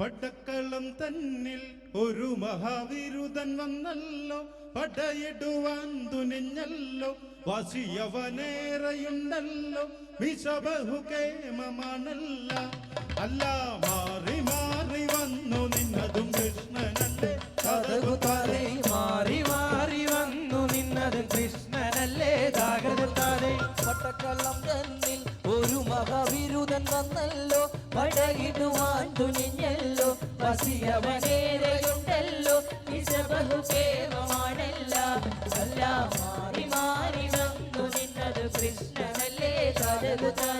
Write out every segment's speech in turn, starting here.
പടക്കളം തന്നിൽ ഒരു മഹാവിരുദൻ വന്നല്ലോ. പടയിടുവാൻ തുനിഞ്ഞല്ലോ. വസിയവനേറെയുണ്ടല്ലോ. വിഷബഹുകേമമാണല്ല. അല്ല മാറി മാറി വന്നു നിന്നതും കൃഷ്ണനല്ലേ. കഥകു തലേ മാറി മാറി വന്നു നിന്നതും കൃഷ്ണനല്ലേ. ജാഗ്രതാരേ പട്ടക്കള്ളം തന്നിൽ ഒരു മഹാവിരുദൻ വന്നല്ലോ. പടയിടുവാൻ തുനിഞ്ഞല്ലോ പസിയവനേരെയുണ്ടല്ലോ വിഷബഹുകേമമാണല്ല അല്ല മാറി മാറി വന്നു നിന്നത് കൃഷ്ണനല്ലേ തരകുതാരെ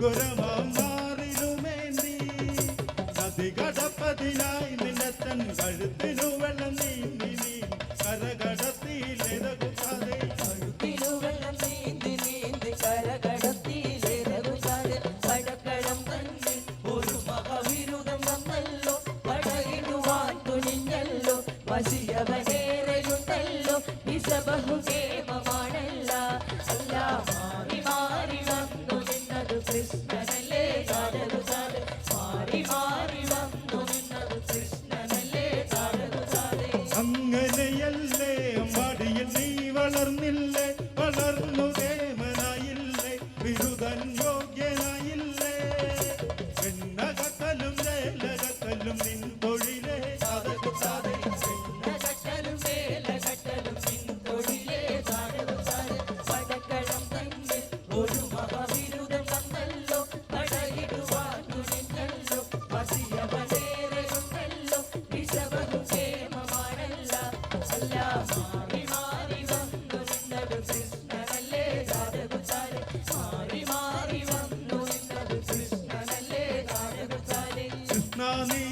മാറിയെടുത്ത് ഗുരമാം മാറിലുമേന്തി നദി കടപ്പതിനായി നിന്നത്തൻ കഴുത്തിനു വെള്ളം നീന്തി നീ കരകടത്തിയിലെതകുത്താതെ തിരുവെള്ളം നീന്തി നീന്തി കരകടത്തിയിലേറകുചാൽ പടക്കളം തന്നിൽ ഒരു മഹാവിരുദം വന്നല്ലോ. പടയിടുവാൻ തുനിഞ്ഞല്ലോ. വശിയവനേറെയുണ്ടല്ലോ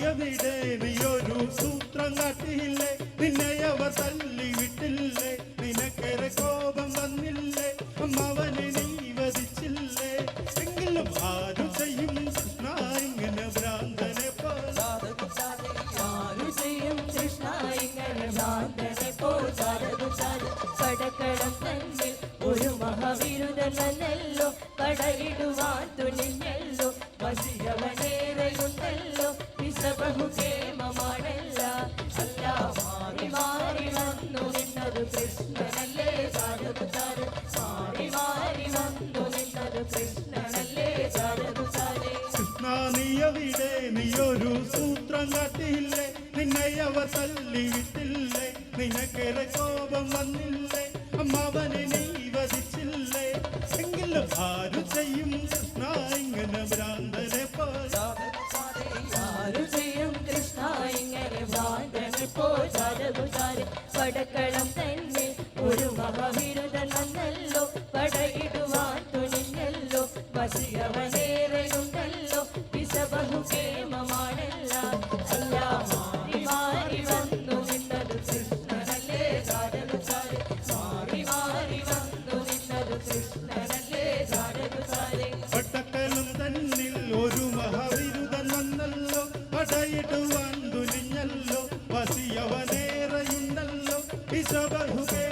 എവിടെ? നീയൊരു സൂത്രം കാട്ടിയില്ലേ? നിന്നെ അവർ തല്ലി വിട്ടില്ലേ തന്നിൽ ഒരു കൃഷ്ണനല്ലേ കൃഷ്ണനല്ലേ കൃഷ്ണ നീയൊരു സൂത്രം കാട്ടിയില്ലേ? നിന്നെ അവർ തല്ലി നിനക്കേറെ കോപം വന്നില്ലേ? അമ്മാവനെ നീ വധിച്ചില്ലേ? എങ്കിലും ആരും ചെയ്യും കൃഷ്ണ ഇങ്ങനെ ഭ്രാന്തനെ ആരു ചെയ്യും കൃഷ്ണ ഇങ്ങനെ ഭ്രാന്തനെ പോചാരതുചാരി പടക്കളം തന്നെ ഒരു മഹാവിരുദൻ വന്നല്ലോ. പടയിടുവാൻ വസിയവനേറെയുണ്ടല്ലോ വിഷബഹുകേ